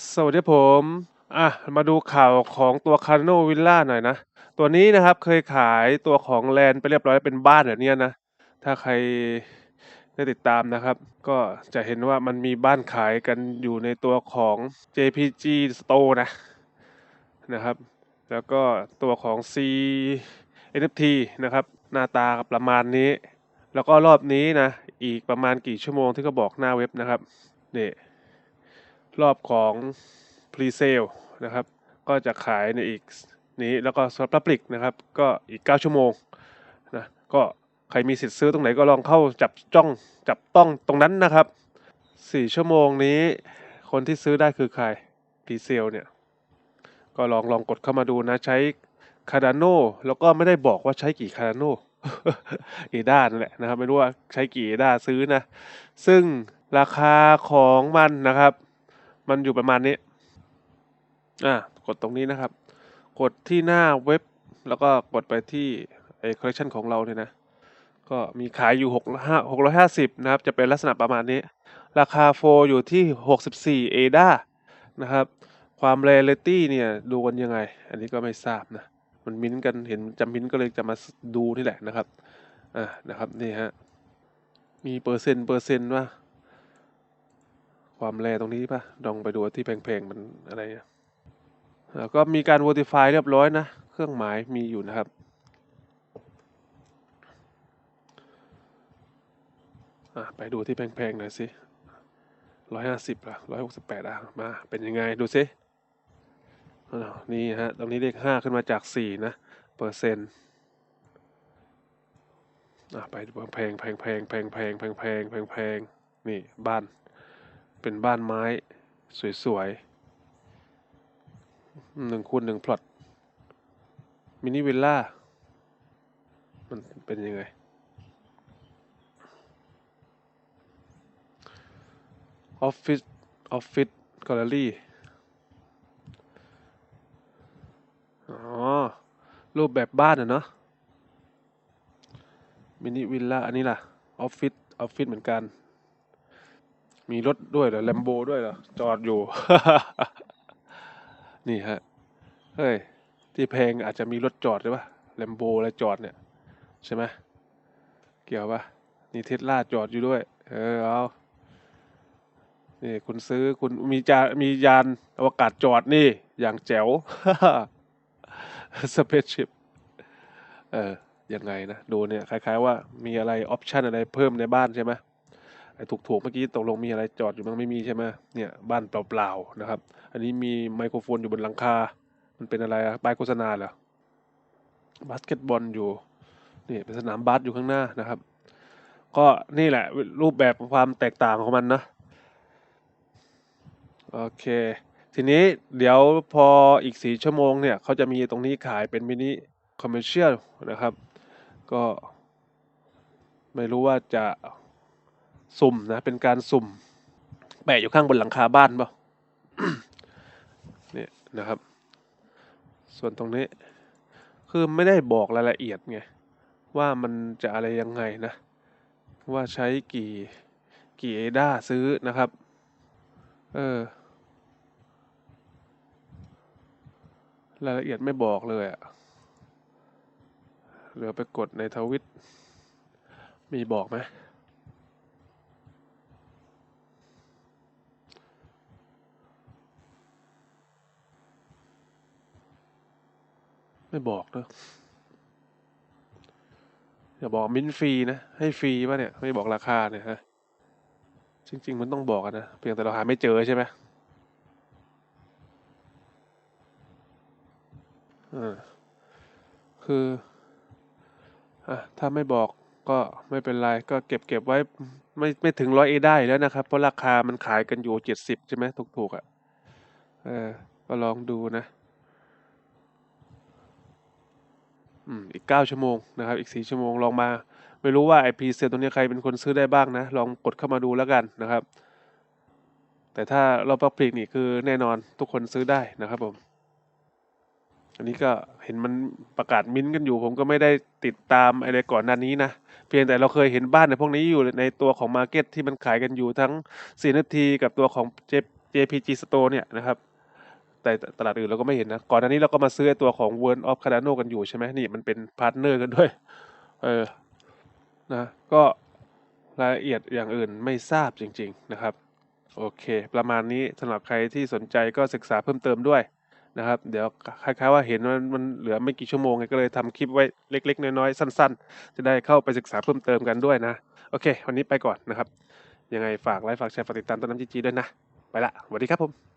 สวัสดีผมอะมาดูข่าวของตัว Cardano Villa หน่อยนะ ตัวนี้นะครับเคยขายตัวของแลนไปเรียบร้อยเป็นบ้านแบบนี้นะ ถ้าใครได้ติดตามนะครับ ก็จะเห็นว่ามันมีบ้านขายกันอยู่ในตัวของ JPG Store นะนะครับ แล้วก็ตัวของ C NFT นะครับ หน้าตาประมาณนี้ แล้วก็รอบนี้นะ อีกประมาณกี่ชั่วโมงที่เขาบอกหน้าเว็บนะครับนี่ รอบของ Pre-sale นะครับ ก็จะขายในอีกนี้แล้วก็ Soft Public นะครับ ก็อีก 9 ชั่วโมงนะก็ใครมีสิทธิ์ซื้อตรงไหนก็ลองเข้าจับจ้องจับต้องตรงนั้นนะครับ 4 ชั่วโมงนี้ คนที่ซื้อได้คือใคร Pre-sale เนี่ย ก็ลองลองกดเข้ามาดูนะใช้ Cardano แล้วก็ไม่ได้บอกว่าใช้กี่ Cardano เอด้านั่นแหละนะครับ ไม่รู้ว่าใช้กี่เอด้าซื้อนะ ซึ่งราคาของมันนะครับ มันอยู่ประมาณนี้ อะกดตรงนี้นะครับ กดที่หน้าเว็บ แล้วก็กดไปที่ไอ้ collection ของเราเนี่ยนะ ก็มีขายอยู่หกห้าหกร้อยห้าสิบนะครับ จะเป็นลักษณะประมาณนี้ ราคาโฟอยู่ที่หกสิบสี่เอดานะครับ ความ rarity เนี่ยดูกันยังไง อันนี้ก็ไม่ทราบนะ มันมิ้นท์กันเห็นจำมิ้นท์ก็เลยจะมาดูนี่แหละนะครับ อ่านะครับนี่ฮะ มีเปอร์เซ็นต์เปอร์เซ็นต์ว่า ความแรตรงนี้ป่ะลองไปดูที่แพงๆมันอะไรอะแล้วก็มีการ verify เรียบร้อยนะ เครื่องหมายมีอยู่นะครับอะไปดูที่แพงๆหน่อยสิร้อยห้าสิบละร้อยหกสิบแปดอะ มา เป็นยังไงดูสินี่ฮะ ตรงนี้เลขห้าขึ้นมาจากสี่นะ เปอร์เซ็นต์อะไปดูแพงแพงแพงแพงแพงแพงแพงแพงแพงนี่ บ้าน เป็นบ้านไม้ สวยๆหนึ่งคูณหนึ่งพลอตมินิวิลล่า มันเป็นยังไง ออฟฟิศ ออฟฟิศแกลเลอรี่ อ๋อ รูปแบบบ้านอะเนาะ มินิวิลล่า อันนี้ล่ะ ออฟฟิศ ออฟฟิศเหมือนกัน มีรถด้วยเหรอแลมโบด้วยเหรอจอดอยู่ นี่ฮะ เฮ้ย ที่แพงอาจจะมีรถจอดหรือปะแลมโบอะไรจอดเนี่ย ใช่ไหมเกี่ยวปะนี่เทสลาจอดอยู่ด้วย เออเอานี่คุณซื้อคุณมีจามียานอวกาศจอดนี่ อย่างแจ๋วสเปซชิพเออยังไงนะ ดูเนี่ย คล้าย ๆ ว่ามีอะไรออปชันอะไรเพิ่มในบ้านใช่ไหม ไอ้ถูกๆเมื่อกี้ตกลงมีอะไรจอดอยู่บ้างไม่มีใช่ไหมเนี่ยบ้านเปล่าๆนะครับ อันนี้มีไมโครโฟนอยู่บนหลังคา มันเป็นอะไรอะป้ายโฆษณาเหรอบาสเกตบอลอยู่นี่เป็นสนามบาสอยู่ข้างหน้านะครับ ก็นี่แหละรูปแบบความแตกต่างของมันนะโอเค ทีนี้เดี๋ยวพออีกสี่ชั่วโมงเนี่ยเขาจะมีตรงนี้ขายเป็นมินิคอมเมอร์เชียลนะครับ ก็ไม่รู้ว่าจะ สุ่มนะ เป็นการสุ่ม แปะอยู่ข้างบนหลังคาบ้านเปล่าเนี่ยนะครับ ส่วนตรงนี้ คือไม่ได้บอกรายละเอียดไง ว่ามันจะอะไรยังไงนะ ว่าใช้กี่กี่เอดาซื้อนะครับ เออ รายละเอียดไม่บอกเลยอะเหลือไปกดในทวิต มีบอกไหม ไม่บอกเนอะอย่าบอกมิ้นฟรีนะ ให้ฟรีป่ะเนี่ย ไม่บอกราคาเนี่ยฮะ จริง ๆ มันต้องบอกนะ เพียงแต่เราหาไม่เจอใช่ไหมเออคืออะถ้าไม่บอกก็ไม่เป็นไร ก็เก็บเก็บไว้ไม่ไม่ถึงร้อยเอได้แล้วนะครับ เพราะราคามันขายกันอยู่เจ็ดสิบใช่ไหมถูกๆอะ เออ ก็ลองดูนะ อีกเก้าชั่วโมงนะครับ อีกสี่ชั่วโมงลองมา ไม่รู้ว่าไอพีเซลตัวนี้ใครเป็นคนซื้อได้บ้างนะ ลองกดเข้ามาดูแล้วกันนะครับ แต่ถ้าเราปับพลิกนี่คือแน่นอนทุกคนซื้อได้นะครับผม อันนี้ก็เห็นมันประกาศมิ้นท์กันอยู่ ผมก็ไม่ได้ติดตามอะไรก่อนหน้านี้นะ เพียงแต่เราเคยเห็นบ้านในพวกนี้อยู่ในตัวของมาร์เก็ตที่มันขายกันอยู่ทั้ง4นาทีกับตัวของเจ JPG Store เนี่ยนะครับ แต่ตลาดอื่นเราก็ไม่เห็นนะ ก่อนหน้านี้เราก็มาซื้อตัวของ World of Cardano กันอยู่ใช่ไหมนี่มันเป็นพาร์ทเนอร์กันด้วย เออ นะ ก็รายละเอียดอย่างอื่นไม่ทราบจริง ๆ นะครับ โอเค ประมาณนี้สำหรับใครที่สนใจก็ศึกษาเพิ่มเติมด้วยนะครับ เดี๋ยวคล้ายๆว่าเห็นว่ามันเหลือไม่กี่ชั่วโมงไงก็เลยทำคลิปไว้เล็ก ๆ น้อยๆสั้น ๆ จะได้เข้าไปศึกษาเพิ่มเติมกันด้วยนะ โอเค วันนี้ไปก่อนนะครับ ยังไงฝากไลค์ฝากแชร์ฝากติดตามต้นน้ำจีจีด้วยนะ ไปละสวัสดีครับผม